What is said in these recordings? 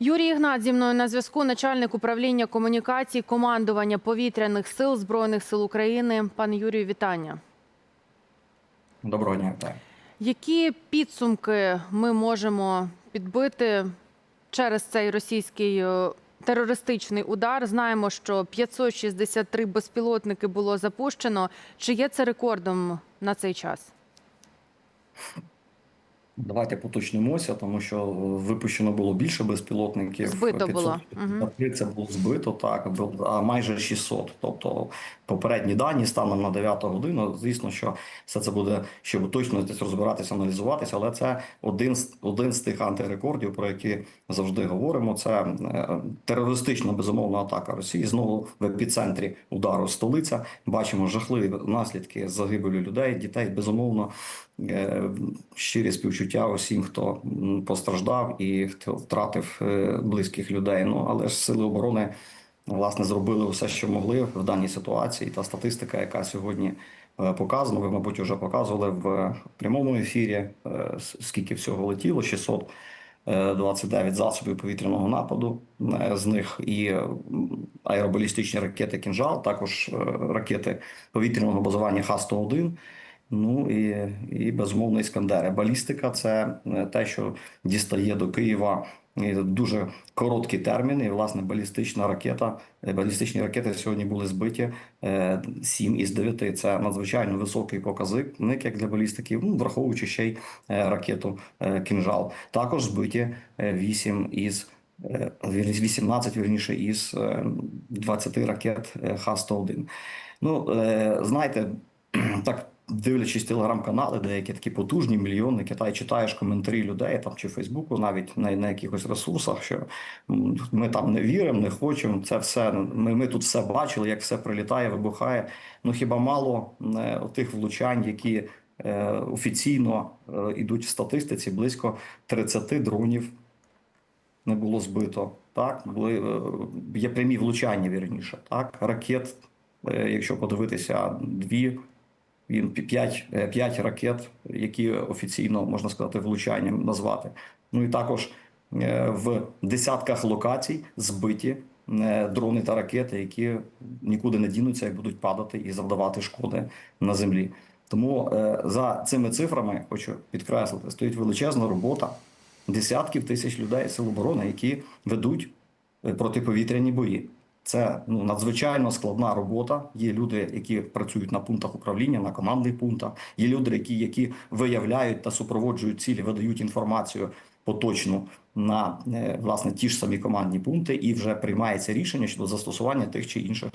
Юрій Ігнат зі мною на зв'язку, начальник управління комунікацій, командування повітряних сил Збройних сил України. Пане Юрію, вітання. Доброго дня, вітаю. Які підсумки ми можемо підбити через цей російський е, терористичний удар? Знаємо, що 563 безпілотники було запущено. Чи є це рекордом на цей час? Давайте поточнимося, тому що випущено було більше безпілотників. Збито було. 553 Це було збито, так, а майже 600. Тобто попередні дані станом на 9 годину. Звісно, що все це буде ще точно десь розбиратися, аналізуватися, але це один з один з тих антирекордів, про які завжди говоримо. Це е, терористична безумовна атака Росії. Знову в епіцентрі удару столиця. Бачимо жахливі наслідки загибелі людей, дітей. Безумовно, е, щирі співчуття усім, хто постраждав і хто втратив е, близьких людей. Ну але ж сили оборони власне зробили все, що могли в даній ситуації. Та статистика, яка сьогодні е, показана, ви, мабуть, вже показували в прямому ефірі, е, скільки всього летіло 600 е, 29 засобів повітряного нападу, з них і аеробалістичні ракети «Кінжал», також ракети повітряного базування Х-101, ну і, і безумовно іскандери. Балістика це те, що дістає до Києва дуже короткий термін. І власне балістична ракета, е, балістичні ракети сьогодні були збиті 7 із 9. Це надзвичайно високий показник як для балістики, ну, враховуючи ще й е, ракету е, «Кінжал». Також збиті 8 із е, 18, вірніше, із е, 20 ракет е, Х-101. Ну, е, знаєте, так дивлячись телеграм-канали, деякі такі потужні, мільйонні Китай, читаєш коментарі людей там чи Фейсбуку, навіть на, на якихось ресурсах, що ми там не віримо, не хочемо. Це все ми, ми тут все бачили, як все прилітає, вибухає. Ну хіба мало е, тих влучань, які е, офіційно е, йдуть в статистиці, близько 30 дронів не було збито. Так, були е, є прямі влучання, вірніше. Так, ракет, е, якщо подивитися, дві він п'ять, е, п'ять ракет, які офіційно можна сказати влучанням назвати. Ну і також е, в десятках локацій збиті е, дрони та ракети, які нікуди не дінуться і будуть падати і завдавати шкоди на землі. Тому е, за цими цифрами хочу підкреслити, стоїть величезна робота десятків тисяч людей сил оборони, які ведуть е, протиповітряні бої. Це ну надзвичайно складна робота. Є люди, які працюють на пунктах управління, на командних пунктах. Є люди, які, які виявляють та супроводжують цілі, видають інформацію поточну на е, власне ті ж самі командні пункти, і вже приймається рішення щодо застосування тих чи інших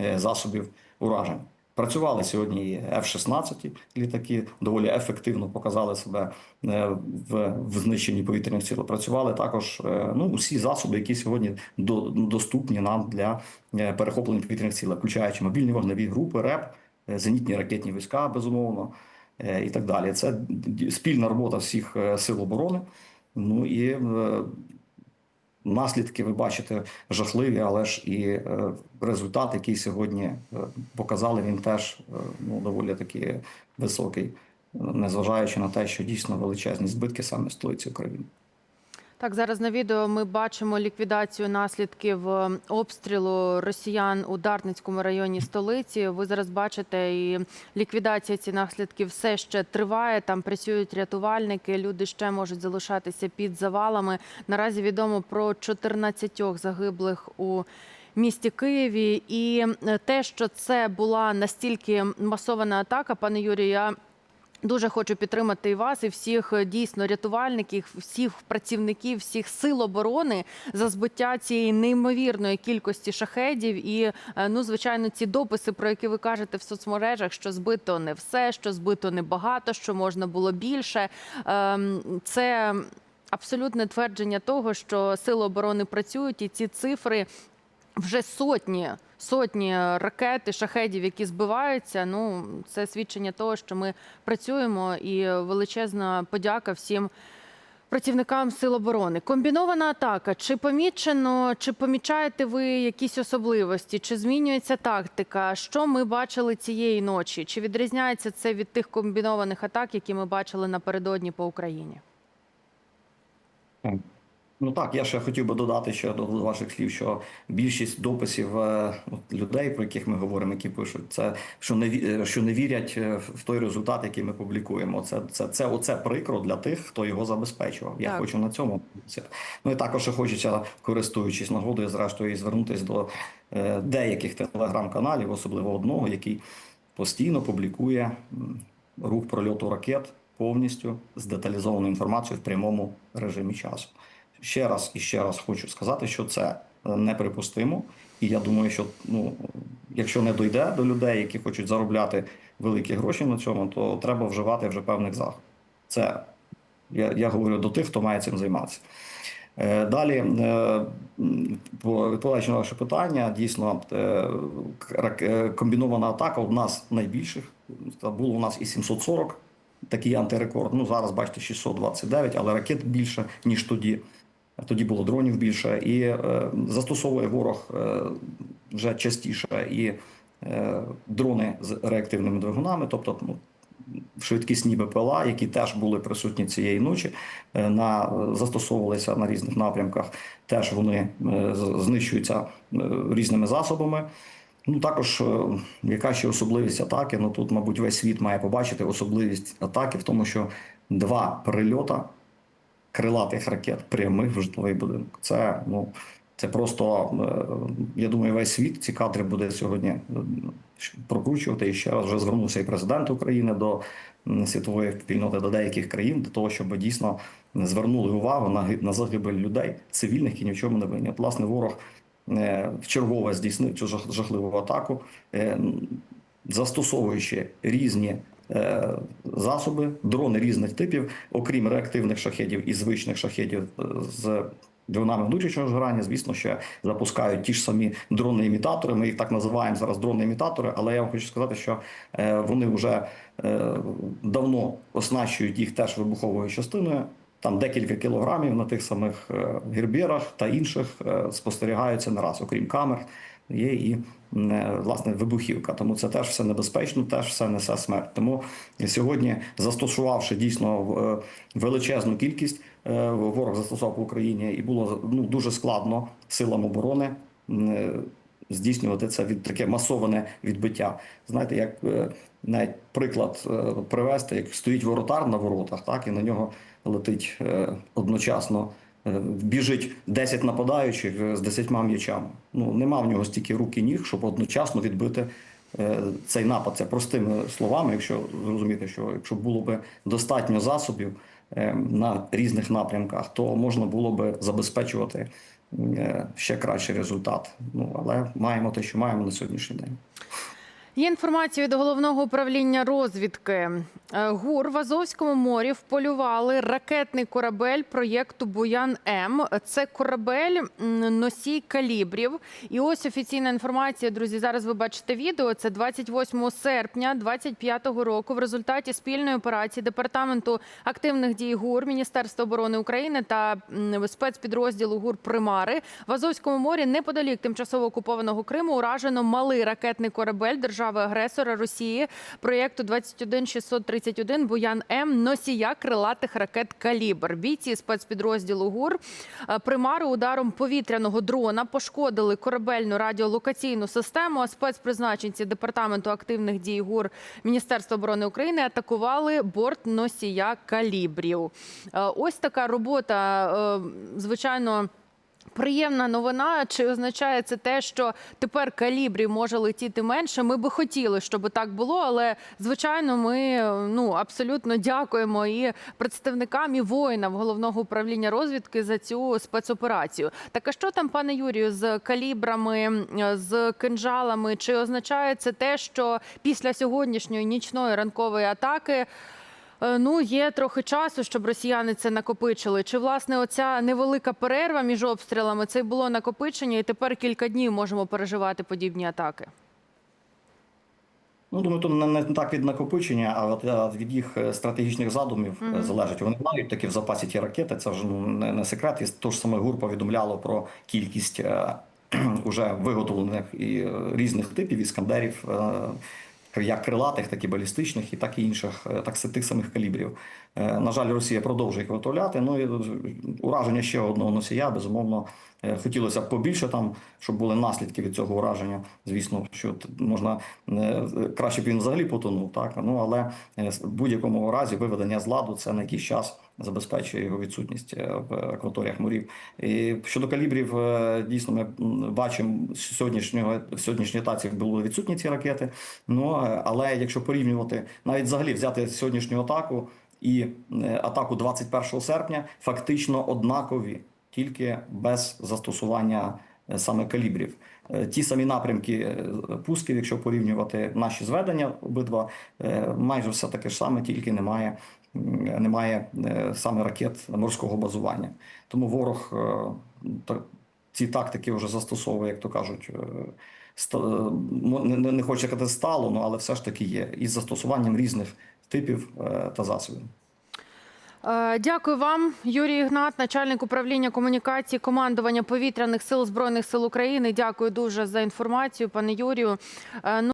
е, засобів уражень. Працювали сьогодні і F-16 літаки, доволі ефективно показали себе е, в, в знищенні повітряних сил. Працювали також е, ну, усі засоби, які сьогодні до, доступні нам для е, перехоплення повітряних сил, включаючи мобільні вогневі групи, РЕП, зенітні ракетні війська, безумовно, і так далі. Це спільна робота всіх сил оборони. Ну і наслідки ви бачите жахливі, але ж і е, результат, який сьогодні е, показали, він теж е, ну, доволі таки високий, незважаючи на те, що дійсно величезні збитки саме столиці України. Так, зараз на відео ми бачимо ліквідацію наслідків е, обстрілу росіян у Дарницькому районі столиці. Ви зараз бачите, і ліквідація цих наслідків все ще триває. Там працюють рятувальники. Люди ще можуть залишатися під завалами. Наразі відомо про 14 загиблих у місті Києві. І е, те, що це була настільки масована атака, пане Юрію, я Дуже хочу підтримати і вас, і всіх е, дійсно рятувальників, всіх працівників, всіх сил оборони за збиття цієї неймовірної кількості шахедів. І е, ну, звичайно, ці дописи, про які ви кажете в соцмережах, що збито не все, що збито небагато, що можна було більше. Ем, Це абсолютне твердження того, що сили оборони працюють, і ці цифри вже сотні. Сотні ракет і шахедів, які збиваються. Ну це свідчення того, що ми працюємо, і величезна подяка всім працівникам сил оборони. Комбінована атака. Чи помічено, чи помічаєте ви якісь особливості? Чи змінюється тактика? Що ми бачили цієї ночі? Чи відрізняється це від тих комбінованих атак, які ми бачили напередодні по Україні? Ну так, я ще хотів би додати ще до ваших слів, що більшість дописів е, людей, про яких ми говоримо, які пишуть, це що не е, що не вірять е, в той результат, який ми публікуємо. Це це, це оце прикро для тих, хто його забезпечував. Я Так. хочу на цьому. Ну і також хочеться, користуючись нагодою, зрештою, і звернутися до деяких телеграм-каналів, особливо одного, який постійно публікує рух прольоту ракет повністю з деталізованою інформацією в прямому режимі часу. Ще раз і ще раз хочу сказати, що це е, неприпустимо. І я думаю, що ну, якщо не дойде до людей, які хочуть заробляти великі гроші на цьому, то треба вживати вже певних заходів. Це я, я говорю до тих, хто має цим займатися. Е, Далі, е, по- відповідаючи на ваше питання, дійсно комбінована атака одна з найбільших. Було у нас і 740, такий антирекорд. Ну зараз бачите 629, але ракет більше ніж тоді. Тоді було дронів більше, і е, застосовує ворог е, вже частіше і е, дрони з реактивними двигунами, тобто ну, швидкісні БПЛА, які теж були присутні цієї ночі, на застосовувалися на різних напрямках. Теж вони знищуються різними засобами. Ну також яка ще особливість атаки? Ну тут, мабуть, весь світ має побачити особливість атаки в тому, що два прильота крилатих ракет прямих в житловий будинок. Це ну це просто е, я думаю, весь світ ці кадри буде сьогодні е, прокручувати. І ще раз вже звернувся і президент України до світової спільноти до деяких країн для того, щоб дійсно звернули увагу на на загибель людей цивільних, які ні в чому не винні. Власне, ворог е, вчергове здійснив цю жахливу атаку, застосовуючи різні засоби, дрони різних типів, окрім реактивних шахедів і звичних шахедів е, з двигунами внутрішнього згорання, звісно, ще запускають ті ж самі дрони-імітатори. Ми їх так називаємо зараз дрони-імітатори, але я вам хочу сказати, що е, вони вже е, давно оснащують їх теж вибуховою частиною. Там декілька кілограмів на тих самих е, герберах та інших е, спостерігаються не раз, окрім камер. Є і е, власне вибухівка. Тому це теж все небезпечно, теж все несе смерть. Тому сьогодні, застосувавши дійсно е, величезну кількість, е, ворог застосував по Україні, і було ну дуже складно силам оборони. Здійснювати це від таке масоване відбиття. Знаєте, як навіть приклад привести, як стоїть воротар на воротах, так і на нього летить одночасно. Е, Біжить 10 нападаючих е, з 10 м'ячами. Ну нема в нього стільки рук і ніг, щоб одночасно відбити е, цей напад. Це простими словами, якщо зрозуміти, що якщо було б достатньо засобів на різних напрямках, то можна було би забезпечувати ще кращий результат. Ну але маємо те, що маємо на сьогоднішній день. Є інформація від головного управління розвідки. Е, ГУР в Азовському морі вполювали ракетний корабель проєкту Буян М. Це корабель носій калібрів. І ось офіційна інформація, друзі. Зараз ви бачите відео. Це 28 серпня 2025 року. В результаті спільної операції департаменту активних дій ГУР Міністерства оборони України та спецпідрозділу ГУР Примари в Азовському морі неподалік тимчасово окупованого Криму уражено малий ракетний корабель держави-агресора Росії проєкту 21631 Буян М носія крилатих ракет Калібр. Бійці спецпідрозділу ГУР е, Примару ударом повітряного дрона пошкодили корабельну радіолокаційну систему. А спецпризначенці департаменту активних дій ГУР Міністерства оборони України атакували борт носія калібрів. Е, Ось така робота, е, звичайно. Приємна новина. Чи означає це те, що тепер калібрів може летіти менше? Ми би хотіли, щоб так було, але звичайно, ми ну абсолютно дякуємо і представникам і воїнам головного управління розвідки за цю спецоперацію. Так а що там, пане Юрію, з калібрами, з кинжалами? Чи означає це те, що після сьогоднішньої нічної ранкової атаки? Е, Ну, є трохи часу, щоб росіяни це накопичили. Чи власне оця невелика перерва між обстрілами це було накопичення, і тепер кілька днів можемо переживати подібні атаки? Ну, думаю, то не, не так від накопичення, а е, від їх е, стратегічних задумів е, Мгм. залежить. Вони мають такі в запасі ті ракети. Це вже ну, не, не секрет. І то ж саме ГУР повідомляло про кількість е, уже виготовлених і різних типів іскандерів. Е, як крилатих, так і балістичних, і так і інших, е, так тих самих калібрів. Е, На жаль, Росія продовжує їх виготовляти. Ну і ураження ще одного носія, безумовно, е, хотілося б побільше там, щоб були наслідки від цього ураження. Звісно, що можна е, краще б він взагалі потонув, так ну але е, в будь-якому разі виведення з ладу це на якийсь час забезпечує його відсутність е, в акваторіях морів. І щодо калібрів, е, дійсно, ми бачимо сьогоднішнього в сьогоднішній таці були відсутні ці ракети. Ну е, але якщо порівнювати навіть взагалі взяти сьогоднішню атаку і е, атаку 21 серпня, фактично однакові, тільки без застосування е, саме калібрів. Е, Ті самі напрямки е, пусків, якщо порівнювати наші зведення, обидва майже все таке ж саме, тільки немає, немає саме ракет морського базування. Тому ворог ці тактики вже застосовує, як то кажуть, не, не казати стало, ну, але все ж таки є із застосуванням різних типів та засобів. Е, Дякую вам, Юрій Ігнат, начальник управління комунікації командування повітряних сил збройних сил України. Дякую дуже за інформацію, пане Юрію. Е, Ну